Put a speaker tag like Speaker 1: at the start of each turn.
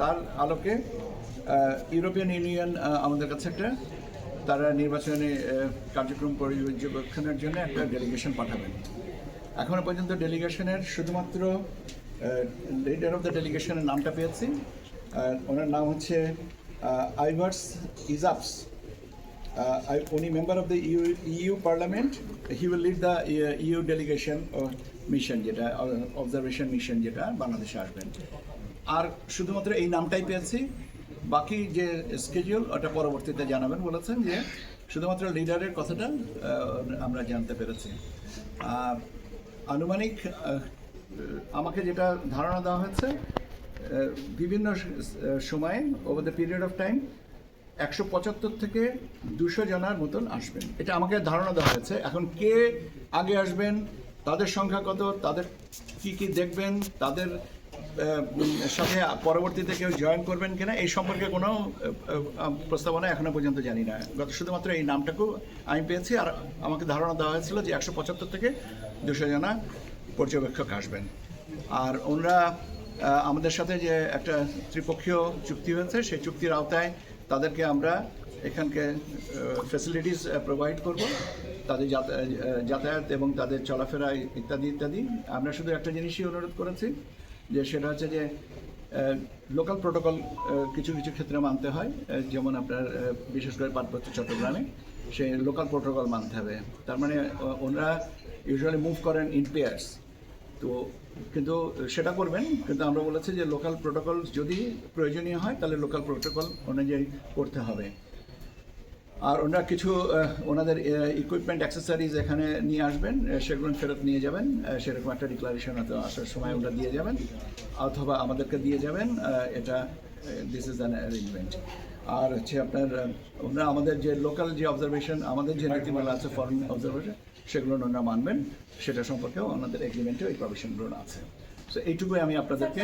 Speaker 1: তার আলোকে European union আমাদের কাছে একটা তারা নির্বাচনী কার্যক্রম পর্যবেক্ষণের জন্য একটা ডেলিগেশন পাঠাবেন। এখনও পর্যন্ত ডেলিগেশনের শুধুমাত্র লিডার অফ দ্য ডেলিগেশনের নামটা পেয়েছি। ওনার নাম হচ্ছে আইভার্স ইজাপস উনি member of the EU. He will lead the uh, EU delegation or mission যেটা অবজারভেশন মিশন যেটা বাংলাদেশে আসবেন। আর শুধুমাত্র এই নামটাই পেয়েছি। বাকি যে স্কেডিউল ওটা পরবর্তীতে জানাবেন বলেছেন যে শুধুমাত্র লিডারের কথাটা আমরা জানতে পেরেছি। আনুমানিক আমাকে যেটা ধারণা দেওয়া হয়েছে বিভিন্ন সময়ে over the period of time একশো পঁচাত্তর থেকে দুশো জনার মতন আসবেন। এটা আমাকে ধারণা দেওয়া হয়েছে। এখন কে আগে আসবেন, তাদের সংখ্যা কত, তাদের কি কি দেখবেন, তাদের সাথে পরবর্তীতে কেউ জয়েন করবেন কিনা, এই সম্পর্কে কোনো প্রস্তাবনা এখনও পর্যন্ত জানি না। গত শুধুমাত্র এই নামটাকেও আমি পেয়েছি আর আমাকে ধারণা দেওয়া হয়েছিল যে একশো পঁচাত্তর থেকে দুশো জনা পর্যবেক্ষক আসবেন। আর ওনারা আমাদের সাথে যে একটা ত্রিপক্ষীয় চুক্তি হয়েছে, সেই চুক্তির আওতায় তাদেরকে আমরা এখানকে ফেসিলিটিস প্রোভাইড করব। তাদের যাতায়াত এবং তাদের চলাফেরা ইত্যাদি ইত্যাদি। আমরা শুধু একটা জিনিসই অনুরোধ করেছি যে সেটা হচ্ছে যে লোকাল প্রোটোকল কিছু কিছু ক্ষেত্রে মানতে হয়। যেমন আপনার বিশেষ করে পার্বত্য চট্টগ্রামে, সেই লোকাল প্রোটোকল মানতে হবে। তার মানে ওনারা ইউজুয়ালি মুভ করেন ইন পেয়ার্স তো কিন্তু সেটা করবেন, কিন্তু আমরা বলেছি যে লোকাল প্রোটোকল যদি প্রয়োজনীয় হয়, তাহলে লোকাল প্রোটোকল অনুযায়ী করতে হবে। আর ওনারা কিছু ওনাদের ইকুইপমেন্ট অ্যাক্সেসরিজ এখানে নিয়ে আসবেন সেগুলো ফেরত নিয়ে যাবেন সেরকম একটা ডিক্লারেশন হয়তো আসার সময় ওনারা দিয়ে যাবেন অথবা আমাদেরকে দিয়ে যাবেন এটা দিস ইজ অ্যান অ্যারেঞ্জমেন্ট আর হচ্ছে আপনার ওনারা আমাদের যে লোকাল যে অবজারভেশন আমাদের যে নীতিমালা আছে ফরেন অবজারভেশন সেগুলো ওনারা মানবেন সেটা সম্পর্কেও ওনাদের এগ্রিমেন্টে ওই প্রভিশনগুলো আছে। সো এইটুকুই আমি আপনাদেরকে